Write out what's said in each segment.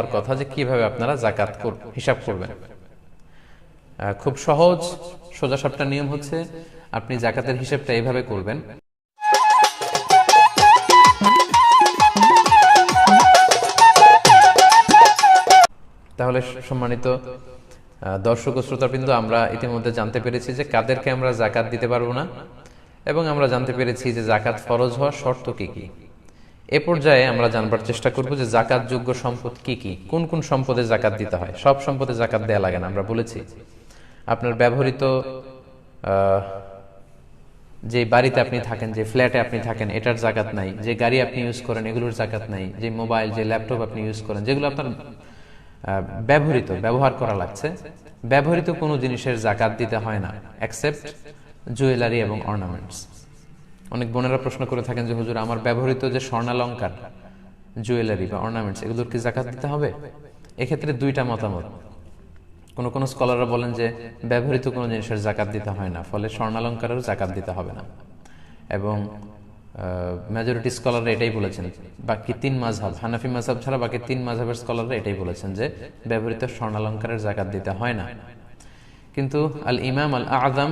আর কথা যে কীভাবে আপনারা জাকাত হিসাব করবেন। খুব সহজ, সোজা সাপটা নিয়ম হচ্ছে আপনি জাকাতের হিসাবটা এইভাবে করবেন। তাহলে সম্মানিত দর্শক ও শ্রোতাবৃন্দ, আমরা ইতিমধ্যে জানতে পেরেছি যে কাদেরকে আমরা জাকাত দিতে পারব না, এবং আমরা জানতে পেরেছি যে জাকাত ফরজ হওয়ার শর্ত কি কি। এ পর্যায়ে আমরা জানবার চেষ্টা করব যে জাকাত যোগ্য সম্পদ কি কি? কোন কোন সম্পদে জাকাত দিতে হয়? সব সম্পদে জাকাত দেয়া লাগে না, আমরা বলেছি। আপনার ব্যবহৃত যে বাড়িতে আপনি থাকেন, যে ফ্ল্যাটে আপনি থাকেন, এটার জাকাত নাই। যে গাড়ি আপনি ইউজ করেন, এগুলোর জাকাত নাই। যে মোবাইল, যে ল্যাপটপ আপনি ইউজ করেন, যেগুলো আপনার ব্যবহৃত, ব্যবহার করা লাগছে। ব্যবহৃত কোনো জিনিসের জাকাত দিতে হয় না অ্যাকসেপ্ট জুয়েলারি এবং অর্নামেন্টস অনেক বোনেরা প্রশ্ন করে থাকেন যে, হুজুর, আমার ব্যবহৃত যে স্বর্ণালঙ্কার, জুয়েলারি বা অর্নামেন্টস এগুলোর কি জাকাত দিতে হবে? এক্ষেত্রে দুইটা মতামত। কোন কোন স্কলাররা বলেন যে, ব্যবহৃত কোনো জিনিসের জাকাত দিতে হয় না, ফলে স্বর্ণালঙ্কারেরও জাকাত দিতে হবে না। এবং মেজরিটি স্কলাররা এটাই বলেছেন। বাকি তিন মাঝহাব, হানাফি মাঝহাব ছাড়া বাকি তিন মাঝহাবের স্কলাররা এটাই বলেছেন যে, ব্যবহৃত স্বর্ণালঙ্কারের জাকাত দিতে হয় না। কিন্তু আল ইমাম আল আজম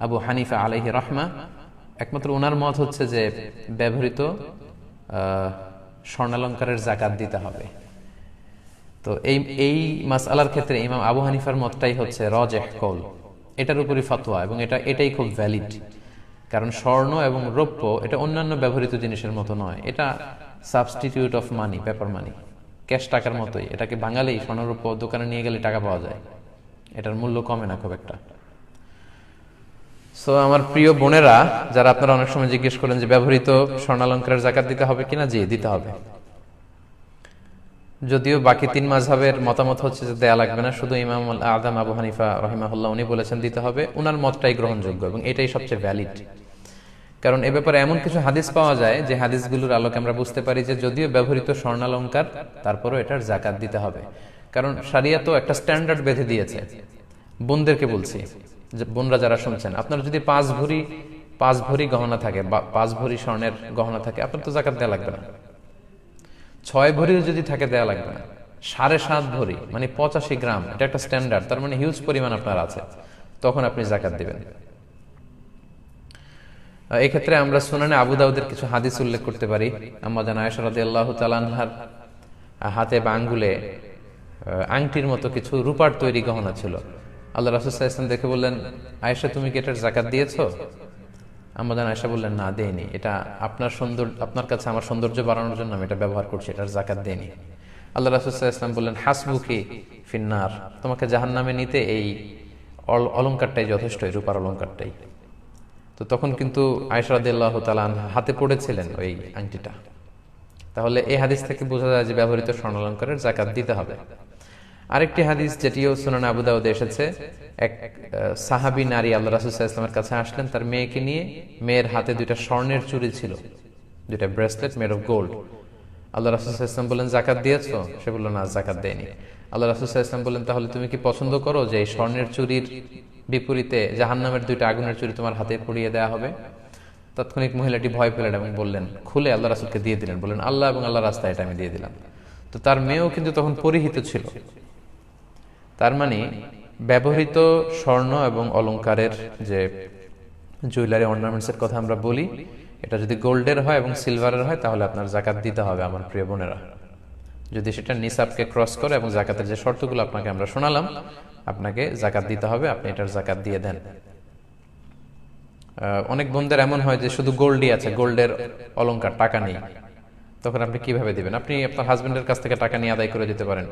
আবু হানিফা আলাইহি রহমা একমাত্র ওনার মত হচ্ছে যে ব্যবহৃত স্বর্ণালঙ্কারের জাকাত দিতে হবে। তো এই এই মাসআলার ক্ষেত্রে ইমাম আবু হানিফার মতটাই হচ্ছে রজেহ কল। এটার উপরই ফতোয়া এবং এটা, এটাই খুব ভ্যালিড কারণ স্বর্ণ এবং রৌপ্য এটা অন্যান্য ব্যবহৃত জিনিসের মতো নয়। এটা substitute of money paper money cash টাকার মতোই। এটাকে বাঙালি স্বর্ণরৌপ্য দোকানে নিয়ে গেলে টাকা পাওয়া যায়। এটার মূল্য কমে না খুব একটা। সো আমার প্রিয় বোনেরা, যারা আপনারা অনেক সময় জিজ্ঞেস করেন যে ব্যবহৃত স্বর্ণালঙ্কারের জাকাত দিতে হবে কিনা? জি, দিতে হবে। যদিও বাকি তিন মাঝহের মতামত হচ্ছে যে দেয়া লাগবে না, শুধু ইমাম আদাম আবু হানিফা রহিমাহুল্লাহ উনি বলেছেন দিতে হবে। উনার মতটাই গ্রহণযোগ্য এবং এটাই সবচেয়ে ভ্যালিড কারণ এ ব্যাপারে এমন কিছু হাদিস পাওয়া যায়, যে হাদিসগুলোর আলোকে আমরা বুঝতে পারি যে যদিও ব্যবহৃত স্বর্ণালঙ্কার, তারপরও এটার জাকাত দিতে হবে। কারণ সারিয়া তো একটা স্ট্যান্ডার্ড বেঁধে দিয়েছে। বোনদেরকে বলছি বোনরা যারা শুনছেন আপনার যদি পাঁচ ভরি পাঁচ ভরি গহনা থাকে পাঁচ ভরি স্বর্ণের গহনা থাকে আপনার তো জাকাত দেওয়া লাগবে না। ছয় ভরিও যদি থাকে দেওয়া লাগবে না। সাড়ে সাত ভরি মানে পঁচাশি গ্রাম এটা একটা স্ট্যান্ডার্ড তার মানে হিউজ পরিমাণ আপনার আছে। তখন আপনি জাকাত দিবেন। এক্ষেত্রে আমরা সুনানে আবু দাউদের কিছু হাদিস উল্লেখ করতে পারি। আমরা জানা আয়েশা রাদিয়াল্লাহু তাআলা হাতে বা আঙ্গুলে আহ, আংটির মতো কিছু রূপার তৈরি গহনা ছিল। আল্লাহ সাল্লাল্লাহু দেখে বললেন, আয়েশা, তুমি কি এটার জাকাত দিয়েছ? আমাদের আয়সা বললেন, না দেয়নি এটা আপনার সুন্দর আপনার কাছে আমার সৌন্দর্য বাড়ানোর জন্য আমি এটা ব্যবহার করছি, এটার জাকাত দেয়নি আল্লাহ ইসলাম বললেন, হাসবুকি ফিন্নার। তোমাকে জাহান নামে নিতে এই অল- অলংকারটাই যথেষ্ট, এই রূপার অলংকারটাই তো তখন কিন্তু আয়সরাদিল্লাহ তালান হাতে পড়েছিলেন ওই আংটিটা। তাহলে এই হাদিস থেকে বোঝা যায় যে ব্যবহৃত স্বর্ণালঙ্কারের জাকাত দিতে হবে। আরেকটি হাদিস যেটিও সুনান আবু দাউদে এসেছে। এক সাহাবী নারী আল্লাহ রাসুল ইসলামের কাছে আসলেন, তার মেয়েকে নিয়ে। মেয়ের হাতে দুইটা স্বর্ণের চুরি ছিল, দুইটা bracelet made of gold Allah রাসুল ইসলাম বললেন, জাকাত দিয়েছ? সে বলল, না, জাকাত দেয়নি আল্লাহ রাসুল ইসলাম বললেন, তাহলে তুমি কি পছন্দ করো যে এই স্বর্ণের চুরির বিপরীতে জাহান্নামের দুইটা আগুনের চুরি তোমার হাতে পড়িয়ে দেওয়া হবে? তাৎক্ষণিক মহিলাটি ভয় পেলেন এবং বললেন, খুলে আল্লাহ রাসুলকে দিয়ে দিলেন। বললেন, আল্লাহ এবং আল্লাহ রাস্তায় এটা আমি দিয়ে দিলাম। তো তার মেয়েও কিন্তু তখন পরিহিত ছিল। তার মানে ব্যবহৃত স্বর্ণ এবং অলঙ্কারের যে জুয়েলারি অর্নামেন্টসের কথা আমরা বলি, এটা যদি গোল্ডের হয় এবং সিলভারের হয়, তাহলে আপনার জাকাত দিতে হবে আমার প্রিয় বোনেরা। যদি সেটা নিসাবকে ক্রস করে এবং জাকাতের যে শর্তগুলো আপনাকে আমরা শোনালাম, আপনাকে জাকাত দিতে হবে, আপনি এটার জাকাত দিয়ে দেন। অনেক বোনদের এমন হয় যে শুধু গোল্ডই আছে, গোল্ডের অলঙ্কার, টাকা নেই। তখন আপনি কীভাবে দিবেন? আপনি আপনার হাজবেন্ডের কাছ থেকে টাকা নিয়ে আদায় করে দিতে পারেন।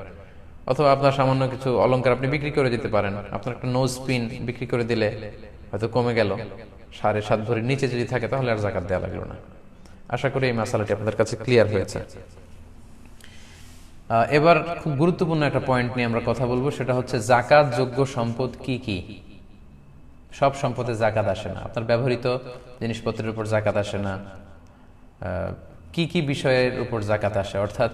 অথবা আপনার সামান্য কিছু অলংকার আপনি বিক্রি করে দিতে পারেন। আপনার একটা নোজ পিন বিক্রি করে দিলে হয়তো কমে গেল। সাড়ে সাত ভরির নিচে যদি থাকে তাহলে আর জাকাত দেওয়া লাগল না। আশা করি এই মশালাটি আপনাদের কাছে ক্লিয়ার হয়েছে। এবার খুব গুরুত্বপূর্ণ একটা পয়েন্ট নিয়ে আমরা কথা বলব, সেটা হচ্ছে জাকাত যোগ্য সম্পদ কি কি? সব সম্পদে জাকাত আসে না। আপনার ব্যবহৃত জিনিসপত্রের উপর জাকাত আসে না। কি কি বিষয়ের উপর জাকাত আসে? অর্থাৎ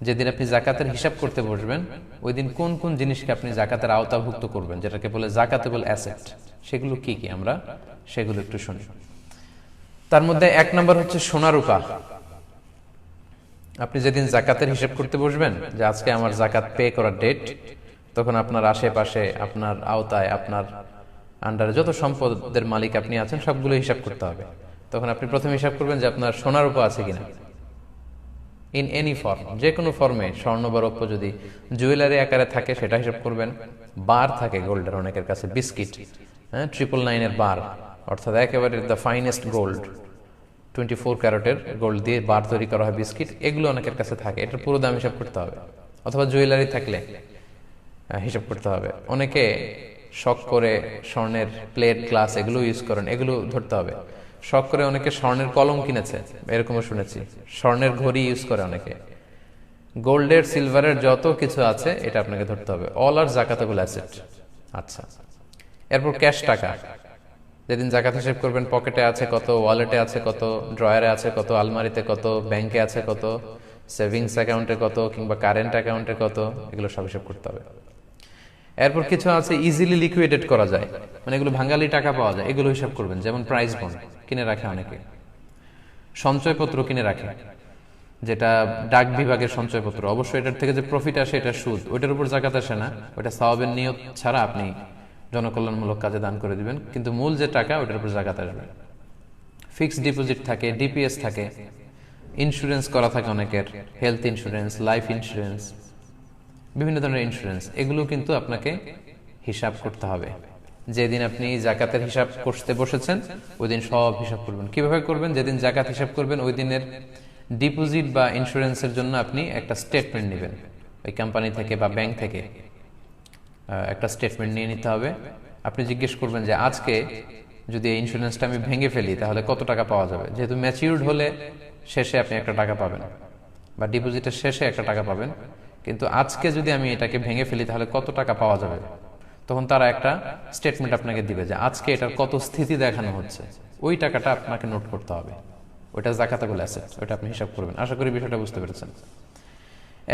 যেদিন আপনি জাকাতের হিসাব করতে বসবেন, ওই দিন কোন কোন জিনিসকে আপনি জাকাতের আওতাভুক্ত করবেন? যেটাকে বলে জাকাতেবল অ্যাসেট। সেগুলো কি কি আমরা? সেগুলো একটু শুনি। তার মধ্যে এক নম্বর হচ্ছে সোনা রূপা। আপনি যেদিন জাকাতের হিসাব করতে বসবেন, যে আজকে আমার জাকাত পে করার ডেট, তখন আপনার আশেপাশে, আপনার আওতায়, আপনার আন্ডারে যত সম্পদের মালিক আপনি আছেন, সবগুলো হিসাব করতে হবে। তখন আপনি প্রথমে হিসাব করবেন যে আপনার সোনার উপর আছে কিনা। ইন এনি ফর্ম যে কোনো ফর্মে স্বর্ণ বা রৌপ্য যদি জুয়েলারি আকারে থাকে, সেটা হিসাব করবেন। বার থাকে গোল্ডের অনেকের কাছে বিস্কিট হ্যাঁ ট্রিপল নাইনের বার অর্থাৎ একেবারে the finest gold twenty four ক্যারেটের গোল্ড দিয়ে বার তৈরি করা হয় বিস্কিট এগুলো অনেকের কাছে থাকে। এটার পুরো দাম হিসাব করতে হবে। অথবা জুয়েলারি থাকলে হিসাব করতে হবে। অনেকে শখ করে স্বর্ণের প্লেট গ্লাস এগুলো ইউজ করেন। এগুলো ধরতে হবে। শখ করে অনেকে স্বর্ণের কলম কিনেছে, এরকমও শুনেছি। স্বর্ণের ঘড়ি ইউজ করে অনেকে। গোল্ডের সিলভারের যত কিছু আছে, এটা আপনাকে ধরতে হবে। অল আর জাকাতগুলো অ্যাসেট আচ্ছা। এরপর ক্যাশ টাকা। যেদিন জাকাত হিসেব করবেন পকেটে আছে কত ওয়ালেটে আছে কত ড্রয়ারে আছে কত, আলমারিতে কত ব্যাংকে আছে কত সেভিংস অ্যাকাউন্টে কত, কিংবা কারেন্ট অ্যাকাউন্টে কত, এগুলো সব হিসেব করতে হবে। এরপর কিছু আছে ইজিলি লিকুইডেট করা যায়। মানে এগুলো ভাঙ্গালি টাকা পাওয়া যায়, এগুলো হিসাব করবেন, যেমন প্রাইস বন্ড কিনে রাখে অনেকে। সঞ্চয়পত্র কিনে রাখে, যেটা ডাক বিভাগের সঞ্চয়পত্র। অবশ্যই এটার থেকে যে প্রফিট আসে এটা সুদ। ওইটার উপর জাকাত আসে না। ওটা সওয়াবের নিয়ত ছাড়া আপনি জনকল্যাণমূলক কাজে দান করে দিবেন। কিন্তু মূল যে টাকা ওটার উপর জাকাত আসবে। ফিক্সড ডিপোজিট থাকে ডিপিএস থাকে ইন্স্যুরেন্স করা থাকে অনেকের হেলথ ইন্স্যুরেন্স লাইফ ইন্স্যুরেন্স বিভিন্ন ধরনের ইন্স্যুরেন্স এগুলো কিন্তু আপনাকে হিসাব করতে হবে। যেদিন আপনি জাকাতের হিসাব করতে বসেছেন ওই দিন সব হিসাব করবেন। কীভাবে করবেন? যেদিন জাকাত হিসাব করবেন, ওই দিনের ডিপোজিট বা ইন্স্যুরেন্সের জন্য আপনি একটা স্টেটমেন্ট নেবেন। ওই কোম্পানি থেকে বা ব্যাংক থেকে একটা স্টেটমেন্ট নিয়ে নিতে হবে। আপনি জিজ্ঞেস করবেন যে, আজকে যদি এই ইন্স্যুরেন্সটা আমি ভেঙে ফেলি, তাহলে কত টাকা পাওয়া যাবে? যেহেতু ম্যাচিউরড হলে শেষে আপনি একটা টাকা পাবেন, বা ডিপোজিটের শেষে একটা টাকা পাবেন। কিন্তু আজকে যদি আমি এটাকে ভেঙে ফেলি, তাহলে কত টাকা পাওয়া যাবে? তখন তারা একটা স্টেটমেন্ট আপনাকে দিবে যে আজকে এটার কত স্থিতি দেখানো হচ্ছে। ওই টাকাটা আপনাকে নোট করতে হবে। ওইটা জাকাতাগুলো অ্যাসেট ওইটা আপনি হিসাব করবেন। আশা করি বিষয়টা বুঝতে পেরেছেন।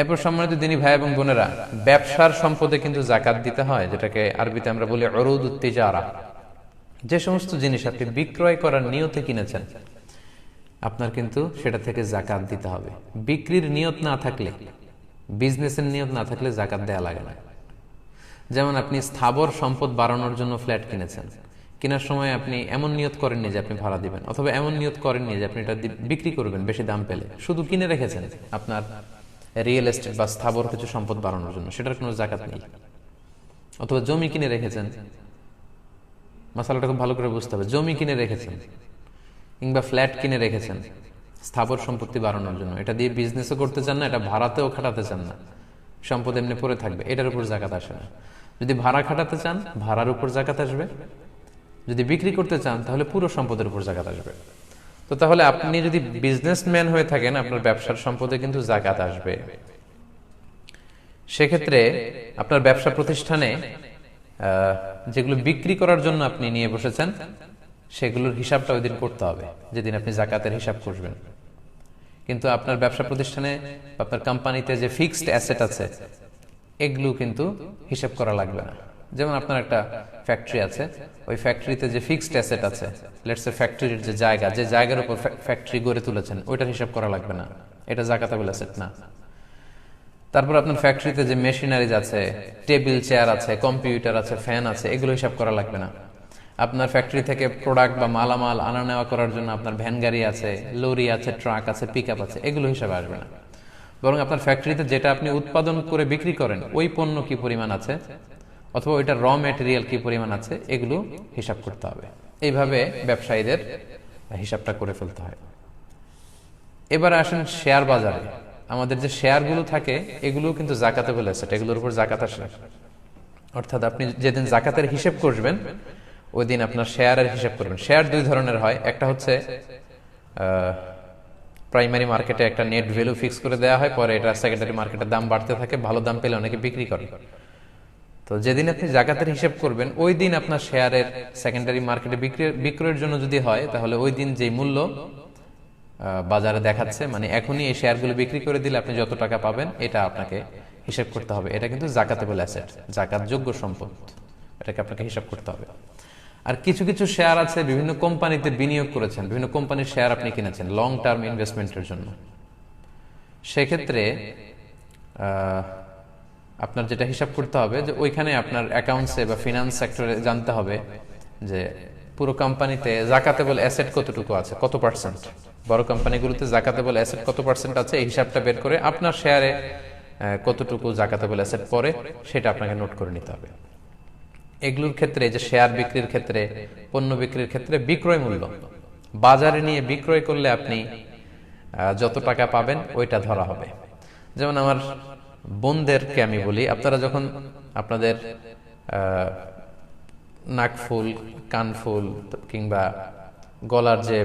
এরপর সম্মানিত দিনী ভাই এবং বোনেরা, ব্যবসার সম্পদে কিন্তু জাকাত দিতে হয়, যেটাকে আরবিতে আমরা বলি অরুদ উত্তেজারা যে সমস্ত জিনিস আপনি বিক্রয় করার নিয়তে কিনেছেন, আপনার কিন্তু সেটা থেকে জাকাত দিতে হবে। বিক্রির নিয়ত না থাকলে বিজনেসের নিয়ত না থাকলে জাকাত দেয়া লাগে না। যেমন আপনি স্থাবর সম্পদ বাড়ানোর জন্য ফ্ল্যাট কিনেছেন। কেনার সময় আপনি এমন নিয়ত করেননি যে আপনি ভাড়া দিবেন, অথবা এমন নিয়ত করেননি যে আপনি এটা বিক্রি করবেন বেশি দাম পেলে। শুধু কিনে রেখেছেন আপনার রিয়েল এস্টেট বা স্থাবর কিছু সম্পদ বাড়ানোর জন্য, সেটার কোনো জাকাত নেই। অথবা জমি কিনে রেখেছেন মশালাটা খুব ভালো করে বুঝতে হবে, জমি কিনে রেখেছেন কিংবা ফ্ল্যাট কিনে রেখেছেন, স্থাবর সম্পত্তি বাড়ানোর জন্য। এটা দিয়ে বিজনেসও করতে চান না, এটা ভাড়াতেও খাটাতে চান না। সম্পদ এমনি পড়ে থাকবে, এটার উপর জাকাত আসে না। যদি ভাড়া খাটাতে চান, ভাড়ার উপর জাকাত আসবে। যদি বিক্রি করতে চান, তাহলে পুরো সম্পদের উপর জাকাত আসবে। তো তাহলে আপনি যদি বিজনেসম্যান হয়ে থাকেন, আপনার ব্যবসার সম্পদে কিন্তু জাকাত আসবে। সেক্ষেত্রে আপনার ব্যবসা প্রতিষ্ঠানে যেগুলো বিক্রি করার জন্য আপনি নিয়ে বসেছেন, সেগুলোর হিসাবটা ওই দিন করতে হবে, যেদিন আপনি জাকাতের হিসাব করবেন। কিন্তু আপনার ব্যবসা প্রতিষ্ঠানে আপনার কোম্পানিতে যে ফিক্সড অ্যাসেট আছে এগুলো কিন্তু হিসাব করা লাগবে না। যেমন আপনার একটা ফ্যাক্টরি আছে, ওই ফ্যাক্টরিতে যে ফিক্সড অ্যাসেট আছে লেটস এ ফ্যাক্টরির যে জায়গা, যে জায়গার উপর ফ্যাক্টরি গড়ে তুলেছেন, ওইটার হিসাব করা লাগবে না। এটা জাকাতাবল অ্যাসেট না। তারপর আপনার ফ্যাক্টরিতে যে মেশিনারিজ আছে টেবিল চেয়ার আছে কম্পিউটার আছে ফ্যান আছে, এগুলো হিসাব করা লাগবে না। আপনার ফ্যাক্টরি থেকে প্রোডাক্ট বা মালামাল আনা নেওয়া করার জন্য আপনার ভ্যান গাড়ি আছে লরি আছে ট্রাক আছে পিক আছে, এগুলো হিসাবে আসবে না। বরং আপনার ফ্যাক্টরিতে যেটা আপনি উৎপাদন করে বিক্রি করেন, ওই পণ্য কি পরিমাণ আছে? অথবা ওইটা র ম্যাটেরিয়াল কি পরিমাণ আছে? এগুলো হিসাব করতে হবে। এইভাবে ব্যবসায়ীদের হিসাবটা করে ফেলতে হয়। এবার আসেন শেয়ার বাজারে। আমাদের যে শেয়ারগুলো থাকে এগুলো কিন্তু জাকাতে বলে আছে। এগুলোর উপর জাকাত আসে অর্থাৎ আপনি যেদিন জাকাতের হিসেব করবেন, ওই দিন আপনার শেয়ারের হিসাব করবেন। শেয়ার দুই ধরনের হয়। একটা হচ্ছে প্রাইমারি মার্কেটে একটা নেট ভ্যালু ফিক্স করে দেওয়া হয়, পরে এটা সেকেন্ডারি মার্কেটের দাম বাড়তে থাকে, ভালো দাম পেলে অনেকে বিক্রি করে। তো যেদিন আপনি জাকাতের হিসেব করবেন, ওই দিন আপনার শেয়ারের সেকেন্ডারি মার্কেটে বিক্রি, বিক্রয়ের জন্য যদি হয়, তাহলে ওই দিন যে মূল্য বাজারে দেখাচ্ছে মানে এখনই এই শেয়ারগুলো বিক্রি করে দিলে আপনি যত টাকা পাবেন, এটা আপনাকে হিসাব করতে হবে। এটা কিন্তু জাকাতেবল অ্যাসেট জাকাত যোগ্য সম্পদ। এটাকে আপনাকে হিসাব করতে হবে। আর কিছু কিছু শেয়ার আছে, বিভিন্ন কোম্পানিতে বিনিয়োগ করেছেন, বিভিন্ন কোম্পানির শেয়ার আপনি কিনেছেন লং টার্ম ইনভেস্টমেন্টের জন্য। সেক্ষেত্রে আপনার যেটা হিসাব করতে হবে যে ওইখানে আপনার অ্যাকাউন্টসে বা ফিনান্স সেক্টরে জানতে হবে যে পুরো কোম্পানিতে জাকাতেবল অ্যাসেট কতটুকু আছে, কত পার্সেন্ট বড় কোম্পানিগুলোতে জাকাতেবল অ্যাসেট কত পার্সেন্ট আছে, এই হিসাবটা বের করে আপনার শেয়ারে কতটুকু জাকাতেবল অ্যাসেট পরে সেটা আপনাকে নোট করে নিতে হবে। এগুলোর ক্ষেত্রে যে শেয়ার বিক্রির ক্ষেত্রে, পণ্য বিক্রির ক্ষেত্রে বিক্রয় মূল্য। বাজারে নিয়ে বিক্রয় করলে আপনি যত টাকা পাবেন ওইটা ধরা হবে। যেমন আমার বোনদেরকে আমি বলি, আপনারা যখন আপনাদের নাকফুল, কানফুল কিংবা গলার যে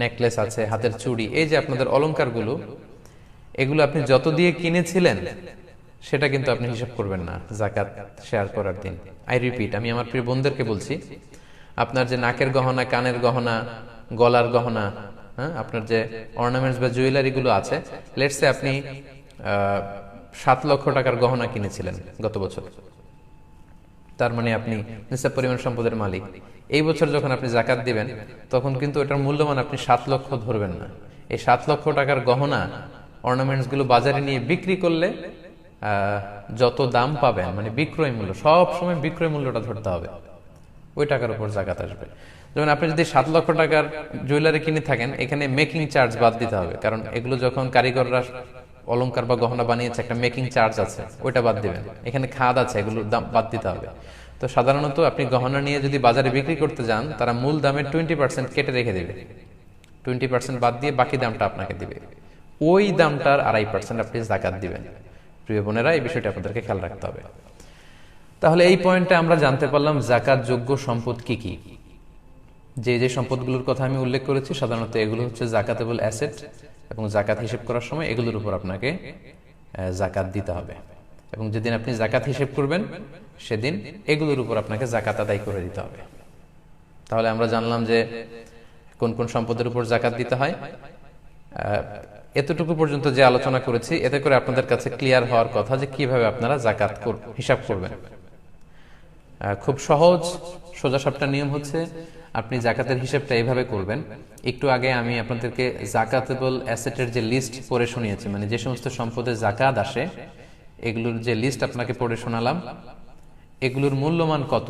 নেকলেস আছে, হাতের চুড়ি, এই যে আপনাদের অলংকারগুলো, এগুলো আপনি যত দিয়ে কিনেছিলেন, সেটা কিন্তু আপনি হিসাব করবেন না, জাকাত শেয়ার করার দিন। আই রিপিট আমি আমার প্রিয় বোনদেরকে বলছি, আপনার যে নাকের গহনা, কানের গহনা, গলার গহনা হ্যাঁ আপনার যে অর্নামেন্টস বা জুয়েলারি গুলো আছে লেটসে আপনি সাত লক্ষ টাকার গহনা কিনেছিলেন গত বছর। তার মানে আপনি নিশ্চয় পরিমাণ সম্পদের মালিক। এই বছর যখন আপনি জাকাত দিবেন, তখন কিন্তু এটার মূল্যমান আপনি সাত লক্ষ ধরবেন না। এই সাত লক্ষ টাকার গহনা অর্নামেন্টসগুলো বাজারে নিয়ে বিক্রি করলে যত দাম পাবেন মানে বিক্রয় মূল্য, সব সময় বিক্রয় মূল্যটা ধরতে হবে। ওই টাকার উপর জাকাত আসবে। যেমন আপনি যদি সাত লক্ষ টাকার জুয়েলারি কিনে থাকেন, এখানে মেকিং চার্জ বাদ দিতে হবে। কারণ এগুলো যখন কারিগররা অলংকার বা গহনা বানিয়েছে, একটা মেকিং চার্জ আছে, ওইটা বাদ দিবেন। এখানে খাদ আছে এগুলোর দাম বাদ দিতে হবে। তো সাধারণত আপনি গহনা নিয়ে যদি বাজারে বিক্রি করতে যান, তারা মূল দামের টোয়েন্টি পার্সেন্ট কেটে রেখে দেবে। টোয়েন্টি পার্সেন্ট বাদ দিয়ে বাকি দামটা আপনাকে দিবে। ওই দামটার আড়াই পার্সেন্ট আপনি জাকাত দিবেন। প্রিয় বোনেরা, এই বিষয়টা আপনাদেরকে খেয়াল রাখতে হবে। তাহলে এই পয়েন্টে আমরা জানতে পারলাম জাকাত যোগ্য সম্পদ কি কি। যে যে সম্পদগুলোর কথা আমি উল্লেখ করেছি, সাধারণত এগুলো হচ্ছে জাকাতেবল অ্যাসেট এবং জাকাত হিসেব করার সময় এগুলোর উপর আপনাকে জাকাত দিতে হবে। এবং যেদিন আপনি জাকাত হিসেব করবেন, সেদিন এগুলোর উপর আপনাকে জাকাত আদায় করে দিতে হবে। তাহলে আমরা জানলাম যে কোন কোন সম্পদের উপর জাকাত দিতে হয়। এতটুকু পর্যন্ত যে আলোচনা করেছি, এতে করে আপনাদের কাছে ক্লিয়ার হওয়ার কথা যে কীভাবে আপনারা জাকাত হিসাব করবেন। খুব সহজ, সোজা সাপটা নিয়ম হচ্ছে আপনি জাকাতের হিসাবটা এইভাবে করবেন। একটু আগে আমি আপনাদেরকে জাকাতেবল অ্যাসেটের যে লিস্ট পড়ে শুনিয়েছি মানে যে সমস্ত সম্পদের জাকাত আসে, এগুলোর যে লিস্ট আপনাকে পড়ে শোনালাম, এগুলোর মূল্যমান কত?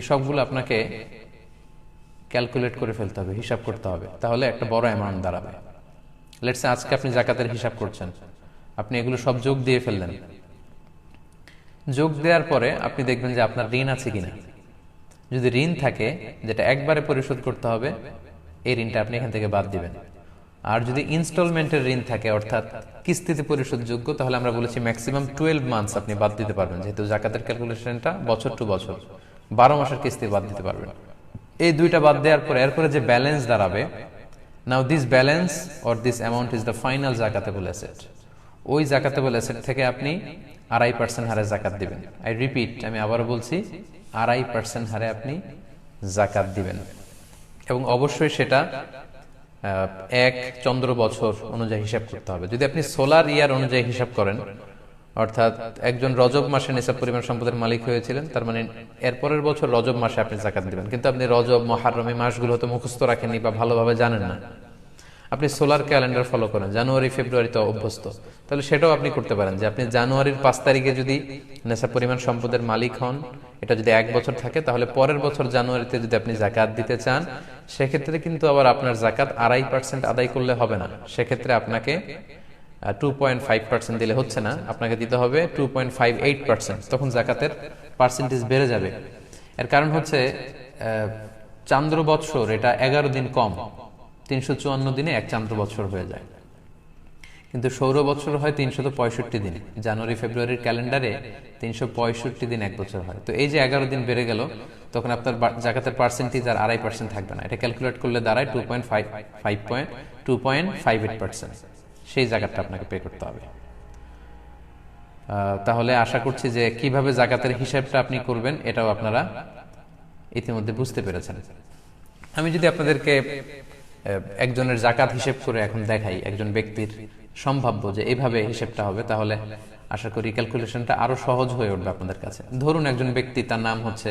এসবগুলো আপনাকে ক্যালকুলেট করে ফেলতে হবে, হিসাব করতে হবে। তাহলে একটা বড় অ্যামাউন্ট দাঁড়াবে। লেটসে আজকে আপনি জাকাতের হিসাব করছেন। আপনি এগুলো সব যোগ দিয়ে ফেললেন। যোগ দেওয়ার পরে আপনি দেখবেন যে আপনার ঋণ আছে কিনা। যদি ঋণ থাকে, যেটা একবারে পরিশোধ করতে হবে, এই ঋণটা আপনি এখান থেকে বাদ দিবেন। আর যদি ইনস্টলমেন্টের ঋণ থাকে, অর্থাৎ কিস্তিতে পরিশোধযোগ্য, তাহলে আমরা বলেছি ম্যাক্সিমাম টুয়েলভ মান্থস আপনি বাদ দিতে পারবেন। যেহেতু জাকাতের ক্যালকুলেশনটা বছর টু বছর, বারো মাসের কিস্তি বাদ দিতে পারবেন। এই দুইটা বাদ দেওয়ার পরে, এরপরে যে ব্যালেন্স দাঁড়াবে now this balance or this amount is the final zakatable asset ওই জাকাতেবল অ্যাসেট থেকে আপনি আড়াই পার্সেন্ট হারে জাকাত দিবেন। আই রিপিট আমি আবারও বলছি, আড়াই পার্সেন্ট হারে আপনি জাকাত দিবেন। এবং অবশ্যই সেটা এক চন্দ্র বছর অনুযায়ী হিসাব করতে হবে। যদি আপনি সোলার ইয়ার অনুযায়ী হিসাব করেন অর্থাৎ একজন রজব মাসে নিসাব পরিমাণ সম্পদের মালিক হয়েছিলেন, তার মানে এরপরের বছর রজব মাসে আপনি জাকাত দিবেন। কিন্তু আপনি রজব মহারম মাসগুলো হয়তো মুখস্থ রাখেননি বা ভালোভাবে জানেন না। আপনি সোলার ক্যালেন্ডার ফলো করেন, জানুয়ারি ফেব্রুয়ারিতে অভ্যস্ত। তাহলে সেটাও আপনি করতে পারেন যে আপনি জানুয়ারির পাঁচ তারিখে যদি নেশা পরিমাণ সম্পদের মালিক হন, এটা যদি এক বছর থাকে, তাহলে পরের বছর জানুয়ারিতে যদি আপনি জাকাত দিতে চান, সেক্ষেত্রে কিন্তু আবার আপনার জাকাত আড়াই পার্সেন্ট আদায় করলে হবে না। সেক্ষেত্রে আপনাকে টু পয়েন্ট ফাইভ পার্সেন্ট দিলে হচ্ছে না, আপনাকে দিতে হবে two point five eight percent তখন জাকাতের পার্সেন্টেজ বেড়ে যাবে। এর কারণ হচ্ছে চান্দ্র বৎসর এটা এগারো দিন কম, তিনশো চুয়ান্ন দিনে এক চান্দ্র বৎসর হয়ে যায়। কিন্তু সৌর বৎসর হয় তিনশত পঁয়ষট্টি দিন, জানুয়ারি, ফেব্রুয়ারির ক্যালেন্ডারে তিনশো পঁয়ষট্টি দিন এক বছর হয়। তো এই যে এগারো দিন বেড়ে গেল, তখন আপনার জাকাতের পার্সেন্টেজ আর আড়াই পার্সেন্ট থাকবে না। এটা ক্যালকুলেট করলে দাঁড়ায় two point five five point two point five eight percent সেই জাকাতটা আপনাকে পে করতে হবে। তাহলে আশা করছি যে কীভাবে জাকাতের হিসাবটা আপনি করবেন এটাও আপনারা ইতিমধ্যে বুঝতে পেরেছেন। আমি যদি আপনাদেরকে একজনের জাকাত হিসেব করে এখন দেখাই, একজন ব্যক্তির সম্ভাব্য যে এইভাবে হিসেবটা হবে, তাহলে আশা করি ক্যালকুলেশনটা আরও সহজ হয়ে উঠবে আপনাদের কাছে। ধরুন একজন ব্যক্তি, তার নাম হচ্ছে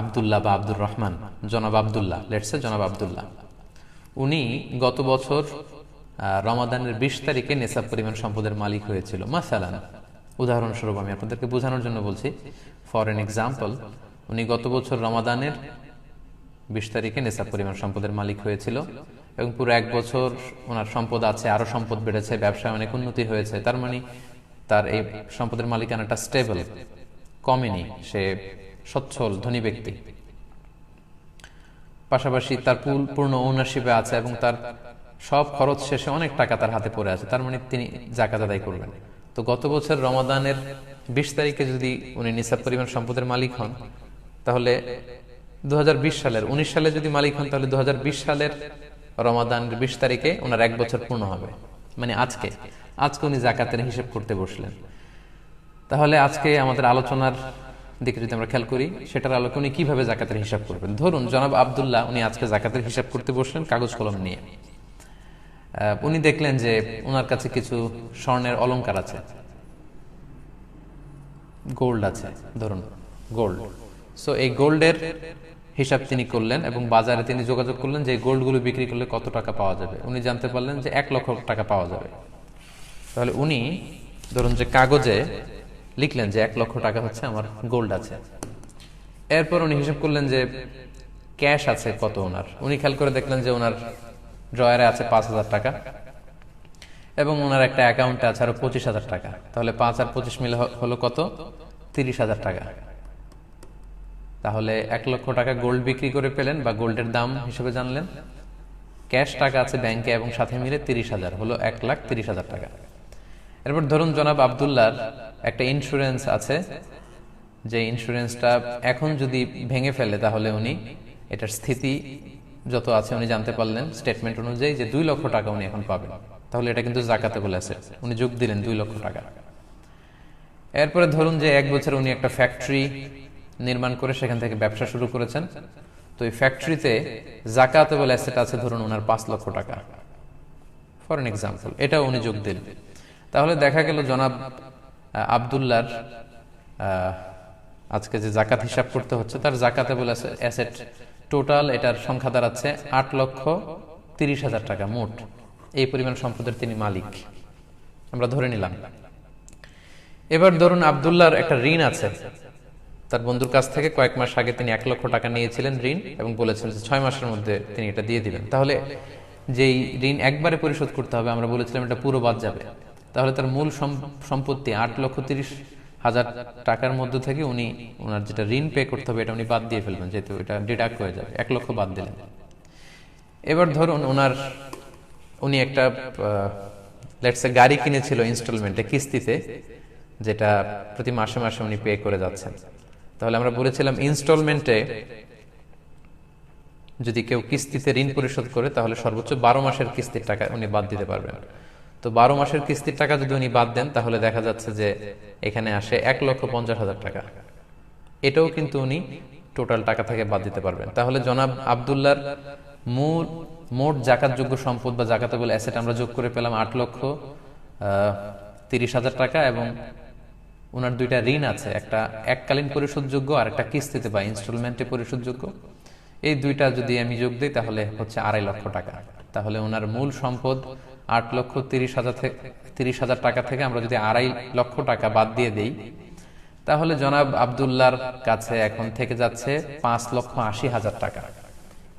আব্দুল্লাহ বা আব্দুর রহমান, জনাব আবদুল্লাহ লেটসে জনাব আবদুল্লাহ। উনি গত বছর রমাদানের বিশ তারিখে নেশাব পরিমাণ সম্পদের মালিক হয়েছিল। মাসালান, উদাহরণস্বরূপ আমি আপনাদেরকে বোঝানোর জন্য বলছি ফর এন এক্সাম্পল উনি গত বছর রমাদানের বিশ তারিখে নেশাব পরিমাণ সম্পদের মালিক হয়েছিল এবং পুরো এক বছর ওনার সম্পদ আছে আরও সম্পদ বেড়েছে, ব্যবসায় অনেক উন্নতি হয়েছে, তার মানে তার এই সম্পদের মালিকানাটা স্টেবল কমেনি সে সচ্ছল, ধনী ব্যক্তি। পাশাপাশি তার পূর্ণ ওনারশিপে আছে এবং তার সব খরচ শেষে অনেক টাকা তার হাতে পড়ে আছে, তার মানে তিনি জাকাত আদায় করবেন। তো গত বছর রমাদানের বিশ তারিখে যদি উনি নিসাব পরিমাণ সম্পদের মালিক হন, তাহলে দু সালের, উনিশ সালে যদি মালিক হন, তাহলে দু সালের রমাদানের বিশ তারিখে ওনার এক বছর পূর্ণ হবে। মানে আজকে আজকে উনি জাকাতের হিসেব করতে বসলেন। তাহলে আজকে আমাদের আলোচনার দিকে যদি আমরা খেয়াল করি, সেটার আলোকে উনি কীভাবে জাকাতের হিসাব করবেন? ধরুন, জনাব আব্দুল্লাহ উনি আজকে জাকাতের হিসাব করতে বসলেন কাগজ কলম নিয়ে। উনি দেখলেন যে ওনার কাছে কিছু স্বর্ণের অলংকার আছে। গোল্ড আছে, ধরুন গোল্ড সো এই গোল্ডের হিসাব তিনি করলেন এবং বাজারে তিনি যোগাযোগ করলেন যে গোল্ডগুলো বিক্রি করলে কত টাকা পাওয়া যাবে। উনি জানতে পারলেন যে এক লক্ষ টাকা পাওয়া যাবে। তাহলে উনি, ধরুন যে কাগজে লিখলেন যে এক লক্ষ টাকা হচ্ছে আমার গোল্ড আছে। এরপর উনি হিসাব করলেন যে ক্যাশ আছে কত ওনার উনি খেয়াল করে দেখলেন যে ওনার ড্রয়ারে আছে পাঁচ হাজার টাকা এবং ওনার একটা অ্যাকাউন্টে আছে আরও পঁচিশ হাজার টাকা। তাহলে পাঁচ আর পঁচিশ মিলে হলো কত? তিরিশ হাজার টাকা। তাহলে এক লক্ষ টাকা গোল্ড বিক্রি করে পেলেন বা গোল্ডের দাম হিসেবে জানলেন। ক্যাশ টাকা আছে ব্যাংকে এবং সাথে মিলে তিরিশ হাজার, হলো এক লাখ তিরিশ হাজার টাকা। এরপর ধরুন জনাব আবদুল্লার একটা ইন্স্যুরেন্স আছে। যে ইন্স্যুরেন্সটা এখন যদি ভেঙে ফেলে তাহলে উনি এটার স্থিতি যত আছে উনি জানতে পারলেন স্টেটমেন্ট অনুযায়ী যে দুই লক্ষ টাকা উনি এখন পাবেন। তাহলে এটা কিন্তু জাকাতে বলেছে উনি যোগ দিলেন দুই লক্ষ টাকা। এরপরে ধরুন যে এক বছর উনি একটা ফ্যাক্টরি নির্মাণ করে সেখান থেকে ব্যবসা শুরু করেছেন। তো এই ফ্যাক্টরিতে জাকাতেবল অ্যাসেট আছে ধরুন ওনার পাঁচ লক্ষ টাকা। ফর এন এক্সাম্পল এটাও উনি যোগ দিলেন। তাহলে দেখা গেল জনাব আবদুল্লার আজকে যে জাকাত হিসাব করতে হচ্ছে, তার জাকাতে জাকাতেবল অ্যাসেট টোটাল এটার সংখ্যা দাঁড়াচ্ছে আট লক্ষ তিরিশ হাজার টাকা মোট। এই পরিমাণ সম্পদের তিনি মালিক। আমরা ধরে নিলাম। এবার ধরুন আবদুল্লাহর একটা ঋণ আছে। তার বন্ধুর কাছ থেকে কয়েক মাস আগে তিনি এক লক্ষ টাকা নিয়েছিলেন ঋণ এবং বলেছিলেন যে ছয় মাসের মধ্যে তিনি এটা দিয়ে দিবেন। তাহলে যেই ঋণ একবারে পরিশোধ করতে হবে, আমরা বলেছিলাম এটা পুরো বাদ যাবে। তাহলে তার মূল সম- সম্পত্তি আট লক্ষ তিরিশ হাজার টাকার মধ্যে থেকে উনি ওনার যেটা ঋণ পে করতে হবে, এটা উনি বাদ দিয়ে ফেলবেন, যেহেতু এটা ডিডাক্ট হয়ে যাবে। এক লক্ষ বাদ দিলেন। এবার ধরুন ওনার, উনি একটা লেটসে গাড়ি কিনেছিল ইনস্টলমেন্টে কিস্তিতে, যেটা প্রতি মাসে মাসে উনি পে করে যাচ্ছেন। তাহলে আমরা বলেছিলাম ইনস্টলমেন্টে যদি কেউ কিস্তিতে ঋণ পরিশোধ করে, তাহলে সর্বোচ্চ বারো মাসের কিস্তির টাকা উনি বাদ দিতে পারবেন। তো বারো মাসের কিস্তির টাকা যদি উনি বাদ দেন, তাহলে দেখা যাচ্ছে যে এখানে আসে এক লক্ষ পঞ্চাশ হাজার টাকা। এটাও কিন্তু উনি টোটাল টাকা থেকে বাদ দিতে পারবেন। তাহলে জনাব আবদুল্লার মূল, মোট জাকাতযোগ্য সম্পদ বা জাকাতবল অ্যাসেট আমরা যোগ করে পেলাম আট লক্ষ তিরিশ হাজার টাকা এবং ওনার দুইটা ঋণ আছে। একটা এককালীন পরিশোধযোগ্য আর একটা কিস্তিতে বা ইনস্টলমেন্টে পরিশোধযোগ্য। এই দুইটা যদি আমি যোগ দিই, তাহলে হচ্ছে আড়াই লক্ষ টাকা। তাহলে ওনার মূল সম্পদ আট লক্ষ তিরিশ হাজার তিরিশ হাজার টাকা থেকে আমরা যদি আড়াই লক্ষ টাকা বাদ দিয়ে দেই, তাহলে জনাব আবদুল্লার কাছে এখন থেকে যাচ্ছে পাঁচ লক্ষ আশি হাজার টাকা।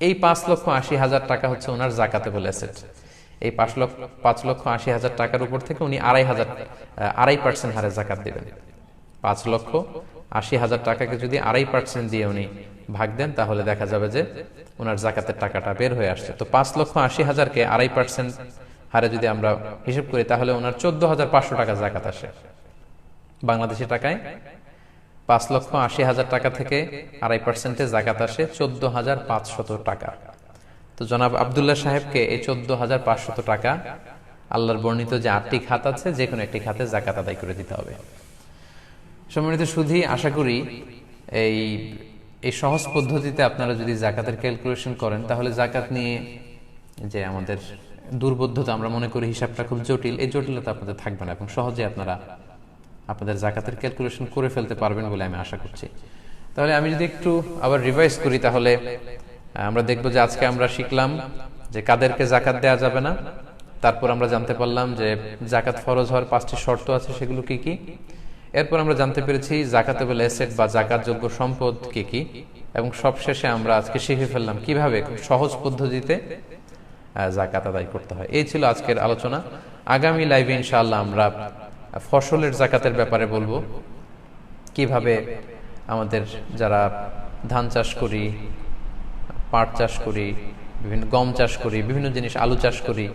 এই পাঁচ লক্ষ আশি হাজার টাকা হচ্ছে ওনার জাকাতে বলে অ্যাসেট। এই পাঁচ লক্ষ পাঁচ লক্ষ আশি হাজার টাকার উপর থেকে উনি আড়াই হাজার আড়াই পার্সেন্ট হারে জাকাত দেবেন। পাঁচ লক্ষ আশি হাজার টাকাকে যদি আড়াই পার্সেন্ট দিয়ে উনি ভাগ দেন, তাহলে দেখা যাবে যে ওনার জাকাতের টাকাটা বের হয়ে আসছে। তো পাঁচ লক্ষ আশি হাজারকে আড়াই পার্সেন্ট হারে যদি আমরা হিসেব করি, তাহলে ওনার চোদ্দ হাজার পাঁচশো টাকা জাকাত আসে। বাংলাদেশি টাকায় পাঁচ লক্ষ আশি হাজার টাকা থেকে আড়াই পার্সেন্টে জাকাত আসে চোদ্দ হাজার পাঁচশত টাকা। তো জনাব আবদুল্লাহ সাহেবকে এই চোদ্দ হাজার পাঁচশত টাকা আল্লাহর বর্ণিত যে আটটি খাত আছে যে কোনো একটি খাতে জাকাত আদায় করে দিতে হবে। সম্মানিত সুধী, আশা করি এই এই সহজ পদ্ধতিতে আপনারা যদি জাকাতের ক্যালকুলেশন করেন, তাহলে জাকাত নিয়ে যে আমাদের দুর্বোধ্যতা আমরা মনে করি হিসাবটা খুব জটিল। এই জটিলতা আপনাদের থাকবে না এবং সহজে আপনারা আপনাদের জাকাতের ক্যালকুলেশন করে ফেলতে পারবেন বলে আমি আশা করছি। তাহলে আমি যদি একটু আবার রিভাইজ করি তাহলে আমরা দেখব যে আজকে আমরা শিখলাম যে কাদেরকে জাকাত দেওয়া যাবে না। তারপর আমরা জানতে পারলাম যে জাকাত ফরজ হওয়ার পাঁচটি শর্ত আছে, সেগুলো কি কি? এরপর আমরা জানতে পেরেছি জাকাতেবল অ্যাসেট বা জাকাতযোগ্য সম্পদ কি কি। এবং সবশেষে আমরা আজকে শিখে ফেললাম কীভাবে খুব সহজ পদ্ধতিতে জাকাত আদায় করতে হয়। এই ছিল আজকের আলোচনা। আগামী লাইভে ইনশাআল্লাহ আমরা ফসলের জাকাতের ব্যাপারে বলব। কীভাবে আমাদের যারা ধান চাষ করি, পাট চাষ করি, বিভিন্ন গম চাষ করি, বিভিন্ন জিনিস আলু চাষ করি,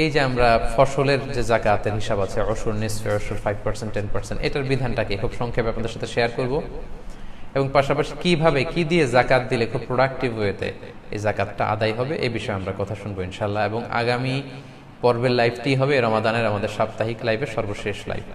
এই যে আমরা ফসলের যে জাকাতের হিসাব আছে, অসুর, নিসফে, অসুর ফাইভ পার্সেন্ট টেন পার্সেন্ট এটার বিধানটাকে খুব সংক্ষেপে আপনাদের সাথে শেয়ার করব। এবং পাশাপাশি কীভাবে, কি দিয়ে জাকাত দিলে খুব প্রোডাক্টিভ ওয়েতে এই জাকাতটা আদায় হবে, এ বিষয়ে আমরা কথা শুনব ইনশাল্লাহ এবং আগামী পর্বের লাইভটি হবে রমাদানের আমাদের সাপ্তাহিক লাইভের সর্বশেষ লাইভ